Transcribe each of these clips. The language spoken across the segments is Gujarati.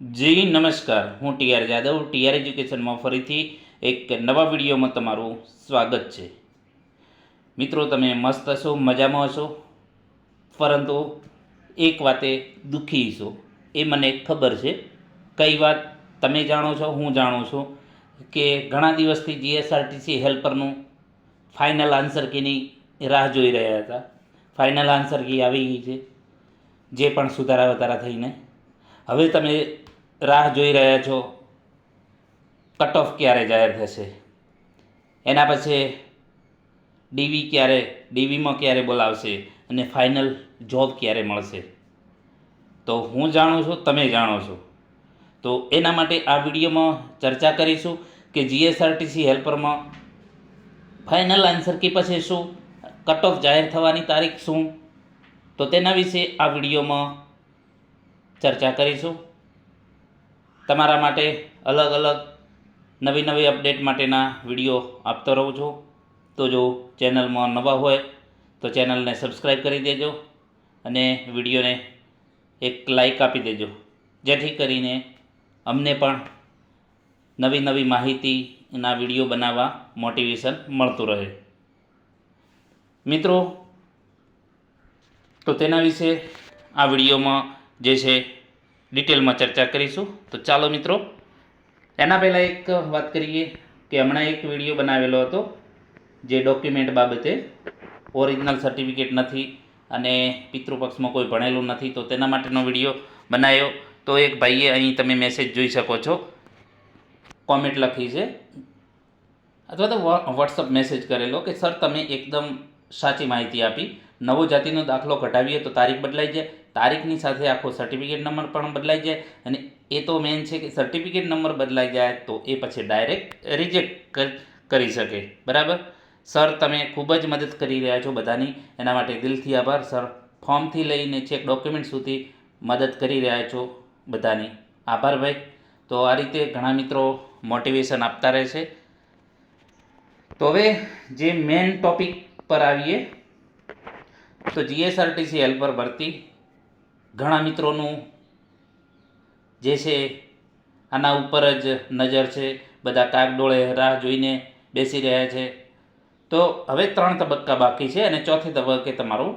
જી, નમસ્કાર. હું ટીઆર જાદવ. ટીઆર એજ્યુકેશનમાં ફરીથી એક નવા વિડીયોમાં તમારું સ્વાગત છે. મિત્રો, તમે મસ્ત હશો, મજામાં હશો? પરંતુ એક વાતે દુઃખી છો એ મને ખબર છે. કઈ વાત તમે જાણો છો, હું જાણું છું કે ઘણા દિવસથી જીએસઆરટીસી હેલ્પરનું ફાઇનલ આન્સર કીની રાહ જોઈ રહ્યા હતા. ફાઇનલ આન્સર કી આવી ગઈ છે. જે પણ સુધારા વધારા થઈને. હવે તમે રાહ જોઈ રહ્યા છો. કટ ઓફ ક્યારે જાહેર થશે? એના પછી ડીવી ક્યારે, ડીવીમાં ક્યારે બોલાવશે અને ફાઇનલ જોબ ક્યારે મળશે? તો હું જાણું છું, તમે જાણો છો. તો એના માટે આ વિડીયોમાં ચર્ચા કરીશું કે જીએસઆરટીસી હેલ્પરમાં ફાઇનલ આન્સર કી પછી શું? કટ ઓફ જાહેર થવાની તારીખ શું? તો તેના વિશે આ વિડીયોમાં ચર્ચા કરીશું. તમારા માટે અલગ અલગ નવી નવી અપડેટ માટેના વીડિયો આપતો રહું છું. તો જો ચેનલમાં નવા હોય તો ચેનલને સબસ્ક્રાઈબ કરી દેજો અને વિડીયોને એક લાઈક આપી દેજો. જેથી કરીને અમને પણ નવી નવી માહિતીના વીડિયો બનાવવા મોટિવેશન મળતું રહે. મિત્રો, તો તેના વિશે આ વિડીયોમાં જે છે ડિટેલમાં ચર્ચા કરીશું. તો ચાલો મિત્રો, એના પહેલાં એક વાત કરીએ કે હમણાં એક વીડિયો બનાવેલો હતો જે ડોક્યુમેન્ટ બાબતે ઓરિજિનલ સર્ટિફિકેટ નથી અને પિતૃપક્ષમાં કોઈ ભણેલું નથી, તો તેના માટેનો વીડિયો બનાવ્યો. તો એક ભાઈએ અહીં તમે મેસેજ જોઈ શકો છો. કોમેન્ટ લખી છે. અથવા તો વોટ્સઅપ મેસેજ કરેલો કે સર તમે એકદમ સાચી માહિતી આપી. નવો જાતિનો દાખલો કઢાવીએ તો તારીખ બદલાઈ જાય. તારીખની સાથે આખો સર્ટિફિકેટ નંબર પણ બદલાઈ જાય અને એ તો મેન છે કે સર્ટિફિકેટ નંબર બદલાઈ જાય તો એ પછી ડાયરેક્ટ રિજેક્ટ કરી શકે. બરાબર? સર તમે ખૂબ જ મદદ કરી રહ્યા છો બધાની. એના માટે દિલથી આભાર. સર ફોર્મથી લઈને ચેક ડોક્યુમેન્ટ સુધી મદદ કરી રહ્યા છો બધાની. આભાર ભાઈ. તો આ રીતે ઘણા મિત્રો મોટિવેશન આપતા રહે છે. તો હવે જે મેન ટોપિક પર આવીએ. તો જીએસઆરટીસી હેલ્પર ભરતી. ઘણા મિત્રોનું જે છે, આના ઉપર જ નજર છે, બધા કાગડોળે રાહ જોઈને બેસી રહ્યા છે. તો હવે ત્રણ તબક્કા બાકી છે અને ચોથે તબક્કે તમારું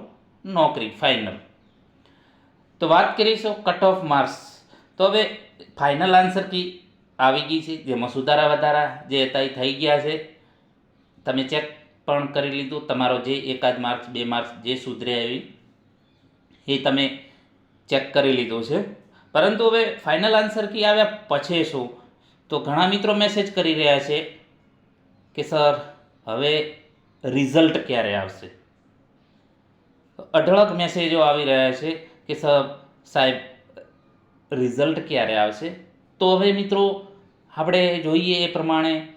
નોકરી ફાઇનલ તો વાત કરીશું કટ ઓફ માર્ક્સ તો હવે ફાઇનલ આન્સર કી આવી ગઈ છે, જેમાં સુધારા વધારા જે હતા એ થઈ ગયા છે. તમે ચેક પણ કરી લીધું, તમારો જે એકાદ માર્ક્સ બે માર્ક્સ જે સુધરે આવી, એ તમે ચેક કરી લીધું છે. પરંતુ હવે ફાઇનલ આન્સર કી આવ્યા પછી શું? તો ઘણા મિત્રો મેસેજ કરી રહ્યા છે કે સર હવે રિઝલ્ટ ક્યારે આવશે? અઢળક મેસેજો આવી રહ્યા છે કે સર સાહેબ રિઝલ્ટ ક્યારે આવશે? તો હવે મિત્રો, આપણે જોઈએ એ પ્રમાણે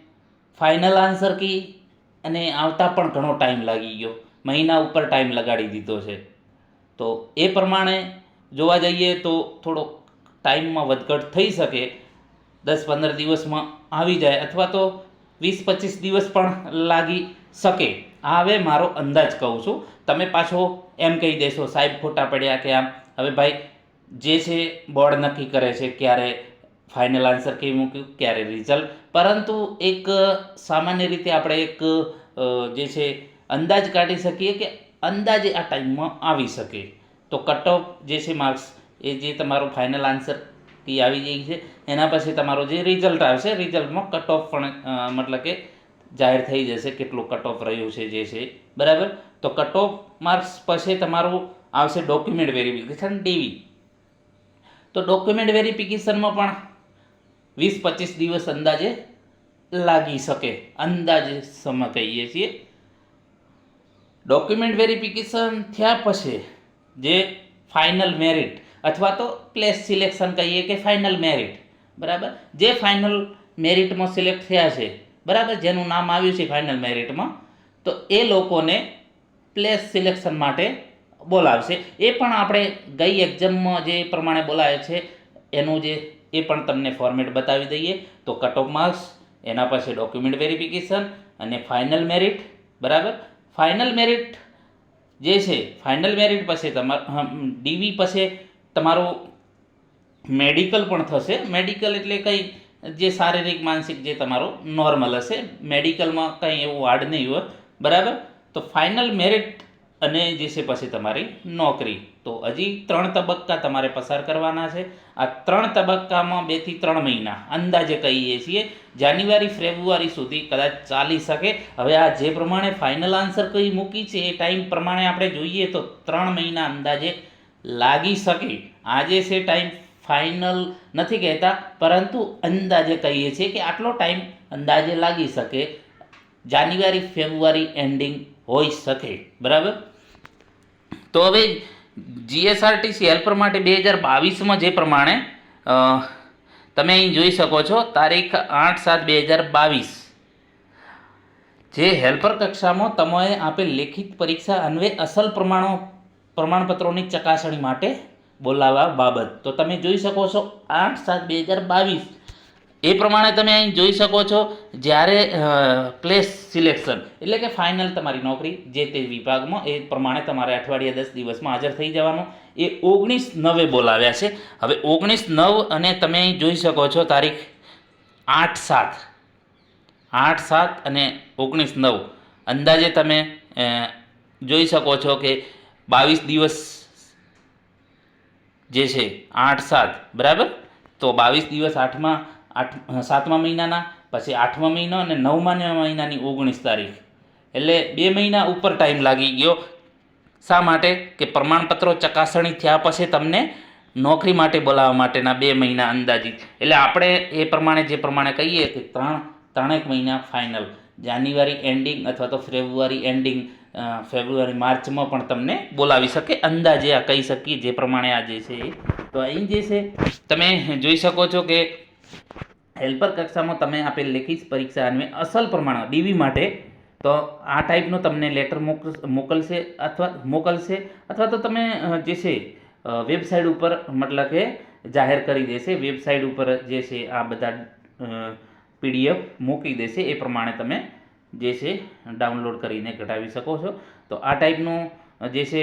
ફાઇનલ આન્સર કી અને આવતા પણ ઘણો ટાઈમ લાગી ગયો. મહિના ઉપર ટાઈમ લગાડી દીધો છે. તો એ પ્રમાણે જોવા જઈએ તો થોડોક ટાઈમમાં વધઘટ થઈ શકે. દસ પંદર દિવસમાં આવી જાય અથવા તો વીસ પચીસ દિવસ પણ લાગી શકે. આ હવે મારો અંદાજ કહું છું. તમે પાછો એમ કહી દેશો, સાહેબ ખોટા પડ્યા કે આમ. હવે ભાઈ, જે છે બોર્ડ નક્કી કરે છે ક્યારે ફાઇનલ આન્સર કેવી મૂક્યું, ક્યારે રિઝલ્ટ પરંતુ એક સામાન્ય રીતે આપણે એક જે છે અંદાજ કાઢી શકીએ કે અંદાજે આ ટાઈમમાં આવી શકે. તો કટ ઓફ જે છે માર્ક્સ એ જે તમારો ફાઇનલ આન્સર કી આવી જાય છે. એના પછી તમારો જે રિઝલ્ટ આવશે રિઝલ્ટમાં કટ ઓફ પણ મતલબ કે જાહેર થઈ જશે કેટલું કટ ઓફ રહ્યું છે, જે છે. બરાબર? તો કટ ઓફ માર્ક્સ પછી તમારું આવશે ડોક્યુમેન્ટ વેરિફિકેશન ડીવી તો ડોક્યુમેન્ટ વેરિફિકેશનમાં પણ વીસ પચીસ દિવસ અંદાજે લાગી શકે. અંદાજે સમય કહીએ છીએ. ડોક્યુમેન્ટ વેરિફિકેશન થયા પછી જે ફાઇનલ મેરિટ અથવા તો પ્લેસ સિલેક્શન કહીએ કે ફાઇનલ મેરિટ બરાબર? જે ફાઇનલ મેરિટમાં સિલેક્ટ થયા છે. બરાબર? જેનું નામ આવ્યું છે ફાઇનલ મેરિટમાં તો એ લોકોને પ્લેસ સિલેક્શન માટે બોલાવશે. એ પણ આપણે ગઈ એક્ઝામમાં જે પ્રમાણે બોલાવે છે, એનું જે, એ પણ તમને ફોર્મેટ બતાવી દઈએ. તો કટ ઓફ માર્ક્સ એના પછી ડોક્યુમેન્ટ વેરિફિકેશન અને ફાઇનલ મેરિટ બરાબર? ફાઇનલ મેરિટ જે છે ફાઇનલ મેરિટ પછી તમારું ડીવી પછી તમારું મેડિકલ પણ થશે. મેડિકલ એટલે કંઈ જે શારીરિક, માનસિક જે તમારો નોર્મલ હશે. મેડિકલમાં કંઈ એવું આડ નહીં હોય. બરાબર? તો ફાઇનલ મેરિટ અને જે છે પછી તમારી નોકરી. તો હજી ત્રણ તબક્કા તમારે પસાર કરવાના છે. આ ત્રણ તબક્કામાં બેથી ત્રણ મહિના અંદાજે કહીએ છીએ. જાન્યુઆરી, ફેબ્રુઆરી સુધી કદાચ ચાલી શકે. હવે આ જે પ્રમાણે ફાઇનલ આન્સર કઈ મૂકી છે એ ટાઈમ પ્રમાણે આપણે જોઈએ તો ત્રણ મહિના અંદાજે લાગી શકે. આજે છે ટાઈમ ફાઇનલ નથી કહેતા, પરંતુ અંદાજે કહીએ છીએ કે આટલો ટાઈમ અંદાજે લાગી શકે. જાન્યુઆરી, ફેબ્રુઆરી એન્ડિંગ હોઈ શકે. બરાબર? તો હવે જીએસઆરટીસી હેલ્પર માટે બે હજાર બાવીસમાં જે પ્રમાણે તમે અહીં જોઈ શકો છો, તારીખ આઠ સાત બે હજાર બાવીસ. જે હેલ્પર કક્ષામાં તમે આપેલ લેખિત પરીક્ષા અન્વે અસલ પ્રમાણો, પ્રમાણપત્રોની ચકાસણી માટે બોલાવવા બાબત. તો તમે જોઈ શકો છો, આઠ સાત બે હજાર બાવીસ. એ પ્રમાણે તમે અહીં જોઈ શકો છો જ્યારે પ્લેસ સિલેક્શન એટલે કે ફાઇનલ તમારી નોકરી જે તે વિભાગમાં, એ પ્રમાણે તમારે અઠવાડિયા દસ દિવસમાં હાજર થઈ જવાનું. એ ઓગણીસ નવે બોલાવ્યા છે. હવે ઓગણીસ નવ અને તમે અહીં જોઈ શકો છો તારીખ આઠ સાત. આઠ સાત અને ઓગણીસ નવ. અંદાજે તમે જોઈ શકો છો કે બાવીસ દિવસ જે છે આઠ સાત, બરાબર? તો બાવીસ દિવસ આઠમા આઠ સાતમા મહિનાના, પછી આઠમા મહિનો અને નવમા મહિનાની ઓગણીસ તારીખ. એટલે બે મહિના ઉપર ટાઈમ લાગી ગયો. શા માટે? કે પ્રમાણપત્રો ચકાસણી થયા પછી તમને નોકરી માટે બોલાવવા માટેના બે મહિના અંદાજિત. એટલે આપણે એ પ્રમાણે જે પ્રમાણે કહીએ કે ત્રણ, ત્રણેક મહિના ફાઇનલ જાન્યુઆરી એન્ડિંગ અથવા તો ફેબ્રુઆરી એન્ડિંગ ફેબ્રુઆરી માર્ચમાં પણ તમને બોલાવી શકે, અંદાજે આ કહી શકીએ જે પ્રમાણે આ જે છે તો અહીં જે છે, તમે જોઈ શકો છો કે હેલ્પર કક્ષામાં તમે આપેલ લેખિત પરીક્ષા અન્વયે અસલ પ્રમાણ ડીવી માટે, તો આ ટાઈપનું તમને લેટર મોક, મોકલશે અથવા મોકલશે અથવા તો તમે જે છે વેબસાઇટ ઉપર મતલબ કે જાહેર કરી દેશે. વેબસાઇટ ઉપર જે છે, આ બધા પીડીએફ મૂકી દેશે. એ પ્રમાણે તમે જે છે ડાઉનલોડ કરીને કઢાવી શકો છો. તો આ ટાઈપનું જે છે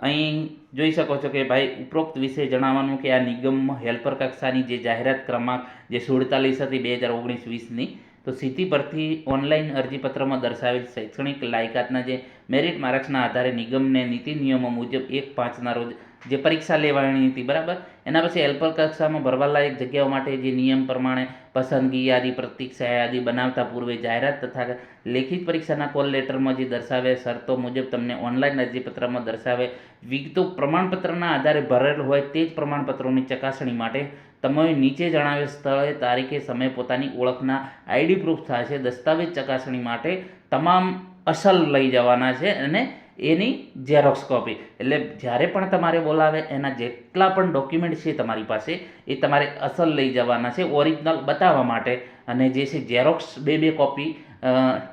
અહીં જોઈ શકો છો કે ભાઈ ઉપરોક્ત વિશે જણાવવાનું કે આ નિગમ હેલ્પર કક્ષાની જે જાહેરાત ક્રમાંક જે સુડતાલીસ હતી બે હજાર ઓગણીસ વીસની, તો સીધી પરથી ઓનલાઈન અરજીપત્રમાં દર્શાવેલ શૈક્ષણિક લાયકાતના જે મેરિટ માર્ક્સના આધારે નિગમને નીતિ નિયમો મુજબ એક પાંચના રોજ જે પરીક્ષા લેવાની હતી, બરાબર? એના પછી હેલ્પર કક્ષામાં ભરવાલાયક જગ્યાઓ માટે જે નિયમ પ્રમાણે પસંદગી, યાદી, પ્રતીક્ષા યાદી બનાવતા પૂર્વે જાહેરાત તથા લેખિત પરીક્ષાના કોલ લેટરમાં જે દર્શાવે શરતો મુજબ તમને ઓનલાઈન અરજીપત્રમાં દર્શાવે વિગતો પ્રમાણપત્રના આધારે ભરેલ હોય તે જ પ્રમાણપત્રોની ચકાસણી માટે તમે નીચે જણાવેલ સ્થળે તારીખે સમય પોતાની ઓળખના આઈડી પ્રૂફ થશે, દસ્તાવેજ ચકાસણી માટે તમામ અસલ લઈ જવાના છે અને એની ઝેરોક્સ કોપી એટલે જ્યારે પણ તમારે બોલાવે, એના જેટલા પણ ડોક્યુમેન્ટ છે તમારી પાસે, એ તમારે અસલ લઈ જવાના છે ઓરિજિનલ બતાવવા માટે. અને જે છે ઝેરોક્સ બે બે કોપી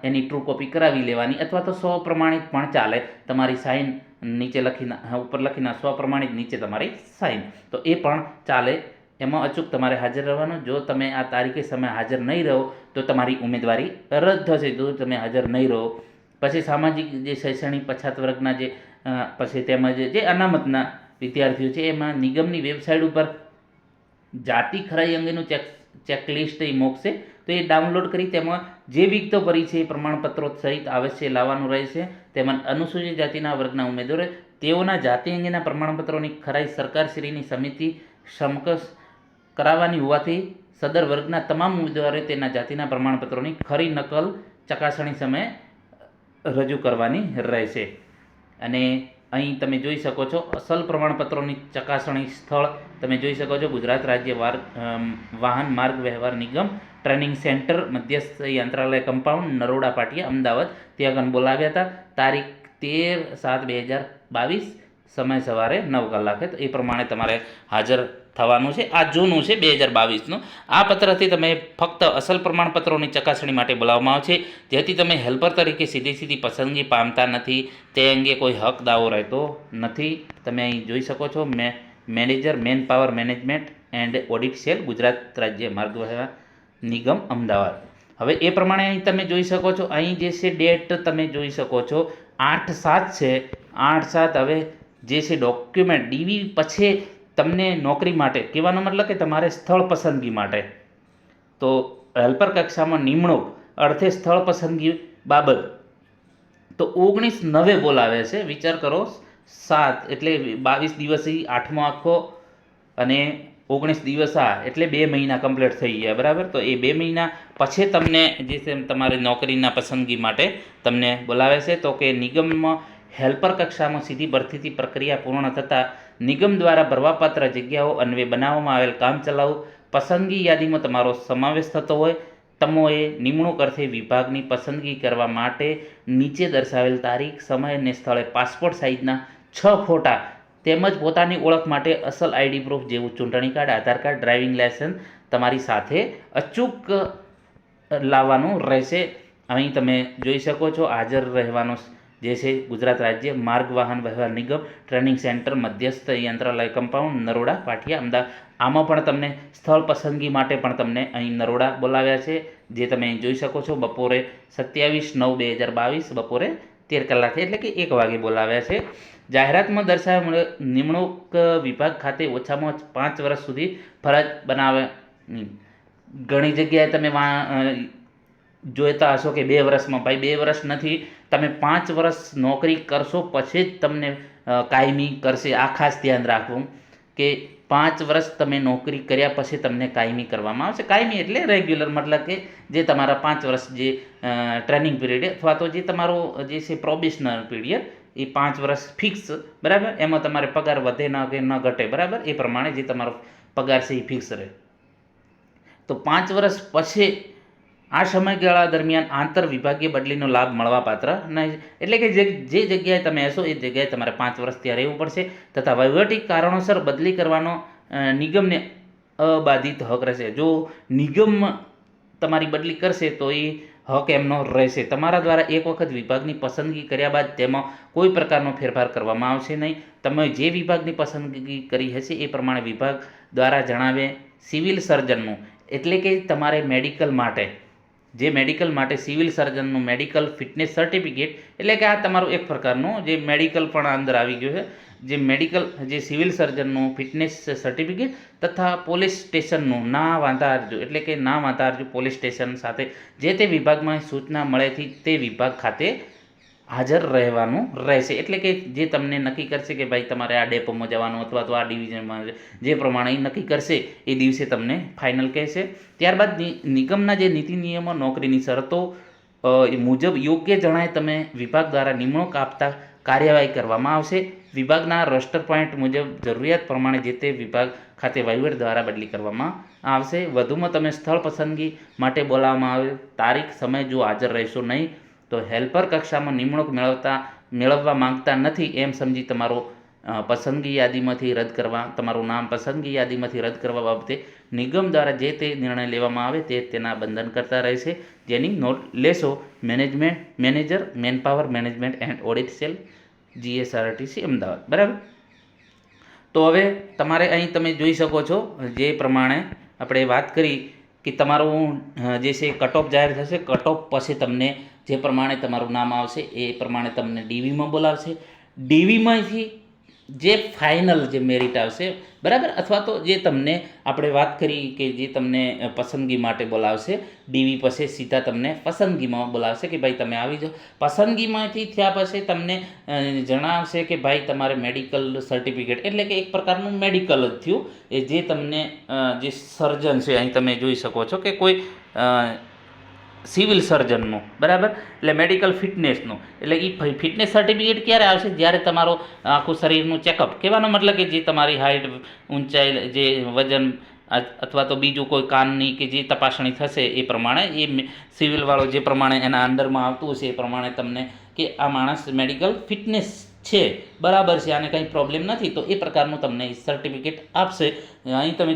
એની ટ્રુ કોપી કરાવી લેવાની, અથવા તો સો પ્રમાણિત પણ ચાલે. તમારી સાઇન નીચે લખીને ઉપર લખીને સ્વ પ્રમાણિત નીચે તમારી સાઇન તો એ પણ ચાલે. એમાં અચૂક તમારે હાજર રહેવાનું. જો તમે આ તારીખે સમય હાજર નહીં રહો, તો તમારી ઉમેદવારી રદ થશે. જો તમે હાજર નહીં રહો પછી સામાજિક જે શૈક્ષણિક પછાત વર્ગના જે પછી તેમજ જે અનામતના વિદ્યાર્થીઓ છે, એમાં નિગમની વેબસાઇટ ઉપર જાતિ ખરાઈ અંગેનું ચેક, ચેકલિસ્ટ એ મોકશે, તો એ ડાઉનલોડ કરી તેમાં જે વિગતો ભરી છે એ પ્રમાણપત્રો સહિત આવશ્ય લાવવાનું રહેશે. તેમજ અનુસૂચિત જાતિના વર્ગના ઉમેદવારો, તેઓના જાતિ અંગેના પ્રમાણપત્રોની ખરાઈ સરકારશ્રીની સમિતિ સમકક્ષ કરાવવાની હોવાથી સદર વર્ગના તમામ ઉમેદવારોએ તેના જાતિના પ્રમાણપત્રોની ખરી નકલ ચકાસણી સમયે રજૂ કરવાની રહેશે. અને અહીં તમે જોઈ શકો છો, અસલ પ્રમાણપત્રોની ચકાસણી સ્થળ તમે જોઈ શકો છો, ગુજરાત રાજ્ય વાર વાહન માર્ગ વ્યવહાર નિગમ, ટ્રેનિંગ સેન્ટર, મધ્યસ્થ યંત્રાલય કમ્પાઉન્ડ, નરોડા પાટિયા, અમદાવાદ. ત્યાં બોલાવ્યા હતા, તારીખ તેર સાત બે હજાર બાવીસ, સમય સવારે નવ કલાકે. તો એ પ્રમાણે તમારે હાજર થવાનું છે. આ જૂનું છે બે હજાર બાવીસનું. આ પત્રથી તમે ફક્ત અસલ પ્રમાણપત્રોની ચકાસણી માટે બોલાવવામાં આવશે. જેથી તમે હેલ્પર તરીકે સીધી સીધી પસંદગી પામતા નથી. તે અંગે કોઈ હક દાવો રહેતો નથી. તમે અહીં જોઈ શકો છો, મે, manager, man power management and audit cell Gujarat Rajya Marg Nigam, Ahmedabad. હવે એ પ્રમાણે અહીં તમે જોઈ શકો છો, અહીં જે છે ડેટ તમે જોઈ શકો છો, આઠ સાત છે. આઠ સાત હવે જે છે ડોક્યુમેન્ટ, ડીવી પછી તમને નોકરી માટે, કહેવાનો મતલબ કે તમારે સ્થળ પસંદગી માટે. તો હેલ્પર કક્ષામાં નિમણૂક, અર્થે સ્થળ પસંદગી બાબત. તો ઓગણીસ નવે બોલાવે છે, વિચાર કરો, સાત એટલે બાવીસ દિવસથી આઠમો આખો અને ઓગણીસ દિવસ આ, એટલે બે મહિના કમ્પ્લીટ થઈ ગયા, બરાબર? તો એ બે મહિના પછી તમને જે છે તમારી નોકરીના પસંદગી માટે તમને બોલાવે છે. તો કે નિગમમાં હેલ્પર કક્ષામાં સીધી ભરતીથી પ્રક્રિયા પૂર્ણ થતાં નિગમ દ્વારા ભરવાપાત્ર જગ્યાઓ અન્વે બનાવવામાં આવેલ કામચલાઉ પસંદગી યાદીમાં તમારો સમાવેશ થતો હોય. તમોએ નિમણૂક અર્થે વિભાગની પસંદગી કરવા માટે નીચે દર્શાવેલ તારીખ, સમય અને સ્થળે પાસપોર્ટ સાઇઝના છ ફોટા તેમજ પોતાની ઓળખ માટે અસલ આઈડી પ્રૂફ જેવું ચૂંટણી card, Aadhaar card, driving licence તમારી સાથે અચૂક લાવવાનું રહેશે. અહીં તમે જોઈ શકો છો, હાજર રહેવાનો જે છે ગુજરાત રાજ્ય માર્ગ વાહન વ્યવહાર નિગમ ટ્રેનિંગ સેન્ટર, મધ્યસ્થ યંત્રાલય કમ્પાઉન્ડ, નરોડા, પાટિયા, અમદાવાદ. આમાં પણ તમને સ્થળ પસંદગી માટે પણ તમને અહીં નરોડા બોલાવ્યા છે, જે તમે અહીં જોઈ શકો છો. બપોરે સત્યાવીસ નવ બે હજાર બાવીસ, બપોરે તેર કલાકે એટલે કે એક વાગે બોલાવ્યા છે. જાહેરાતમાં દર્શાવ્યા નિમણૂક વિભાગ ખાતે ઓછામાં પાંચ વર્ષ સુધી ફરજ બનાવે ઘણી જગ્યાએ તમે જોતા હશો કે બે વર્ષમાં. ભાઈ, બે વર્ષ નથી. તમે પાંચ વર્ષ નોકરી કરશો પછી જ તમને કાયમી કરશે. આ ખાસ ધ્યાન રાખવું કે પાંચ વર્ષ તમે નોકરી કર્યા પછી તમને કાયમી કરવામાં આવશે. કાયમી એટલે રેગ્યુલર મતલબ કે જે તમારા પાંચ વર્ષ જે ટ્રેનિંગ પીરિયડ અથવા તો જે તમારો, જે છે પ્રોબેશનર પીરિયડ એ પાંચ વર્ષ ફિક્સ બરાબર? એમાં તમારે પગાર વધે ન કે ન ઘટે, બરાબર? એ પ્રમાણે જે તમારો પગાર છે એ ફિક્સ રહે. તો પાંચ વર્ષ પછી આ સમયગાળા દરમિયાન આંતર વિભાગીય બદલીનો લાભ મળવા પાત્ર નહીં. એટલે કે જે જે જગ્યાએ તમે હશો, એ જગ્યાએ તમારે પાંચ વર્ષ ત્યાં રહેવું પડશે તથા વહીવટી કારણોસર બદલી કરવાનો નિગમને અબાધિત હક રહેશે. જો નિગમ તમારી બદલી કરશે તો એ હક એમનો રહેશે. તમારા દ્વારા એક વખત વિભાગની પસંદગી કર્યા બાદ તેમાં કોઈ પ્રકારનો ફેરફાર કરવામાં આવશે નહીં. તમે જે વિભાગની પસંદગી કરી હશે એ પ્રમાણે વિભાગ દ્વારા જણાવે સિવિલ સર્જનનું. એટલે કે તમારે મેડિકલ માટે જે મેડિકલ માટે સિવિલ સર્જનનું મેડિકલ ફિટનેસ સર્ટિફિકેટ એટલે કે આ તમારું એક પ્રકારનું જે મેડિકલ પણ અંદર આવી ગયું છે, જે મેડિકલ જે સિવિલ સર્જનનું ફિટનેસ સર્ટિફિકેટ તથા પોલીસ સ્ટેશનનું ના વાંધારજો એટલે કે ના વાંધારજો પોલીસ સ્ટેશન સાથે જે તે વિભાગમાં સૂચના મળેથી તે વિભાગ ખાતે હાજર રહેવાનું રહેશે. એટલે કે જે તમને નક્કી કરશે કે ભાઈ તમારે આ ડેપોમાં જવાનું અથવા તો આ ડિવિઝનમાં જે પ્રમાણે એ નક્કી કરશે, એ દિવસે તમને ફાઇનલ કહેશે. ત્યારબાદ નિગમના જે નીતિ નિયમો, નોકરીની શરતો મુજબ યોગ્ય જણાય તમે વિભાગ દ્વારા નિમણૂક આપતા કાર્યવાહી કરવામાં આવશે. વિભાગના રસ્ટર પોઈન્ટ મુજબ જરૂરિયાત પ્રમાણે જે તે વિભાગ ખાતે વહીવટ દ્વારા બદલી કરવામાં આવશે. વધુમાં તમે સ્થળ પસંદગી માટે બોલાવવામાં આવે. તારીખ, સમય જો હાજર રહેશો નહીં તો હેલ્પર કક્ષામાં નિમણૂક મેળવતા, મેળવવા માંગતા નથી એમ સમજી તમારો પસંદગી યાદીમાંથી રદ કરવા, તમારું નામ પસંદગી યાદીમાંથી રદ કરવા બાબતે નિગમ દ્વારા જે તે નિર્ણય લેવામાં આવે તે તેના બંધન કરતા રહેશે. જેની નોટ લેશો, management, manager, manpower management and audit cell, GSRTC, Ahmedabad. બરાબર? તો હવે તમારે અહીં તમે જોઈ શકો છો, જે પ્રમાણે આપણે વાત કરી કે તમારું જે છે કટ ઓફ જાહેર થશે કટ ઓફ પછી તમને જે પ્રમાણે તમારું નામ આવશે, એ પ્રમાણે તમને ડીવીમાં બોલાવશે. ડીવીમાંથી જે ફાઇનલ જે મેરિટ આવશે, બરાબર? અથવા તો જે તમને આપણે વાત કરી કે જે તમને પસંદગી માટે બોલાવશે, ડીવી પછી સીધા તમને પસંદગીમાં બોલાવશે કે ભાઈ તમે આવી જાઓ. પસંદગીમાંથી થયા પછી તમને જણાવશે કે ભાઈ તમારે મેડિકલ સર્ટિફિકેટ એટલે કે એક પ્રકારનું મેડિકલ જ થયું. એ જે તમને જે સર્જન છે, અહીં તમે જોઈ શકો છો કે કોઈ સિવિલ સર્જનનું, બરાબર? એટલે મેડિકલ ફિટનેસનું. એટલે એ ફિટનેસ સર્ટિફિકેટ ક્યારે આવશે? જ્યારે તમારો આખું શરીરનું ચેકઅપ. કહેવાનો મતલબ કે જે તમારી હાઇટ ઊંચાઈ, જે વજન અથવા તો બીજું કોઈ કાનની કે જે તપાસણી થશે એ પ્રમાણે, એ સિવિલવાળો જે પ્રમાણે એના અંદરમાં આવતું હશે એ પ્રમાણે તમને કે આ માણસ મેડિકલ ફિટનેસ છે, બરાબર છે, આને કંઈ પ્રોબ્લેમ નથી, તો એ પ્રકારનું તમને સર્ટિફિકેટ આપશે. અહીં તમે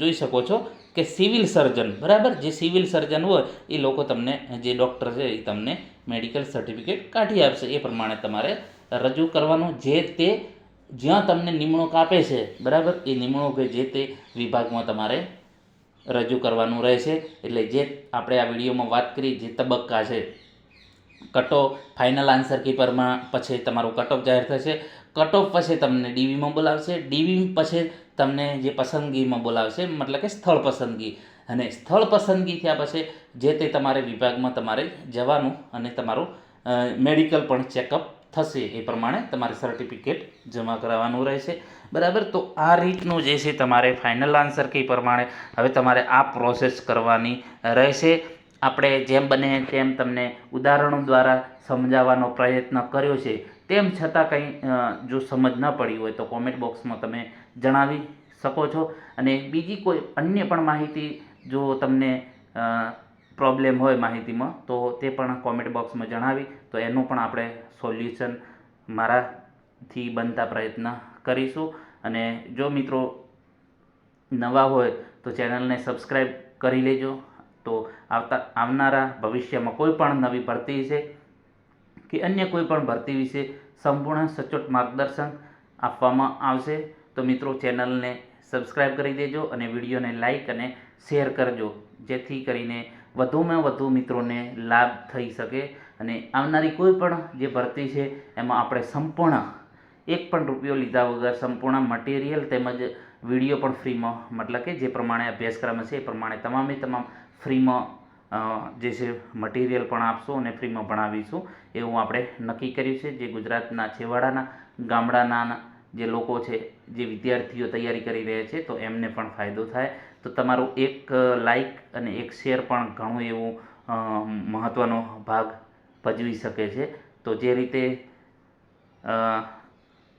જોઈ શકો છો કે સિવિલ સર્જન, બરાબર? જે સિવિલ સર્જન હોય, એ લોકો તમને, જે ડૉક્ટર છે, એ તમને મેડિકલ સર્ટિફિકેટ કાઢી આપશે. એ પ્રમાણે તમારે રજૂ કરવાનું. જે તે જ્યાં તમને નિમણૂક આપે છે, બરાબર? એ નિમણૂક જે તે વિભાગમાં તમારે રજૂ કરવાનું રહેશે. એટલે જે આપણે આ વિડીયોમાં વાત કરી, જે તબક્કા છે, કટો ફાઇનલ આન્સર કીપરમાં પછી તમારું કટ ઓફ જાહેર થશે. કટ ઓફ પછી તમને ડીવીમાં બોલાવશે. ડીવી પછી તમને જે પસંદગીમાં બોલાવશે, મતલબ કે સ્થળ પસંદગી. અને સ્થળ પસંદગી થયા પછી જે તે તમારે વિભાગમાં તમારે જવાનું અને તમારું મેડિકલ પણ ચેકઅપ થશે. એ પ્રમાણે તમારે સર્ટિફિકેટ જમા કરાવવાનું રહેશે. બરાબર? તો આ રીતનું જે છે તમારે ફાઇનલ આન્સર કે પ્રમાણે હવે તમારે આ પ્રોસેસ કરવાની રહેશે. આપણે જેમ બને તેમ તમને ઉદાહરણો દ્વારા સમજાવવાનો પ્રયત્ન કર્યો છે. તેમ છતાં કંઈ જો સમજ ન પડી હોય તો કોમેન્ટ બોક્સમાં તમે જણાવી શકો છો. અને બીજી કોઈ અન્ય પણ માહિતી જો તમને પ્રોબ્લેમ હોય માહિતીમાં, તો તે પણ કોમેન્ટ બોક્સમાં જણાવી. તો એનું પણ આપણે સોલ્યુશન મારાથી બનતા પ્રયત્ન કરીશું. અને જો મિત્રો નવા હોય તો ચેનલને સબસ્ક્રાઈબ કરી લેજો. તો આવતા, આવનારા ભવિષ્યમાં કોઈ પણ નવી ભરતી છે કે અન્ય કોઈ પણ ભરતી વિશે સંપૂર્ણ સચોટ માર્ગદર્શન આપવામાં આવશે. તો મિત્રો, ચેનલને સબસ્ક્રાઈબ કરી દેજો અને વિડીયોને લાઈક અને શેર કરજો, જેથી કરીને વધુમાં વધુ મિત્રોને લાભ થઈ શકે અને આવનારી કોઈ પણ જે ભરતી છે, એમાં આપણે સંપૂર્ણ, એક પણ રૂપિયો લીધા વગર સંપૂર્ણ મટીરિયલ તેમજ વીડિયો પણ ફ્રીમાં મતલબ કે જે પ્રમાણે અભ્યાસક્રમ છે એ પ્રમાણે તમામે તમામ ફ્રીમાં જે છે મટીરિયલ પણ આપશું અને ફ્રીમાં ભણાવીશું, એવું આપણે નક્કી કર્યું છે. જે ગુજરાતના છેવાડાના, ગામડાના જે લોકો છે, જે વિદ્યાર્થીઓ તૈયારી કરી રહ્યા છે, તો એમને પણ ફાયદો થાય. તો તમારું એક લાઈક અને એક શેર પણ ઘણું એવું મહત્ત્વનો ભાગ ભજવી શકે છે. તો જે રીતે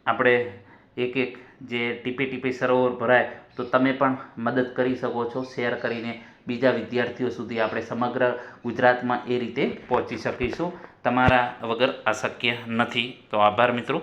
આપણે એક એક જે ટીપે ટીપે સરોવર ભરાય, તો તમે પણ મદદ કરી શકો છો શેર કરીને બીજા વિદ્યાર્થીઓ સુધી આપણે સમગ્ર ગુજરાતમાં એ રીતે પહોંચી શકીશું. તમારા વગર અશક્ય નથી. તો આભાર મિત્રો.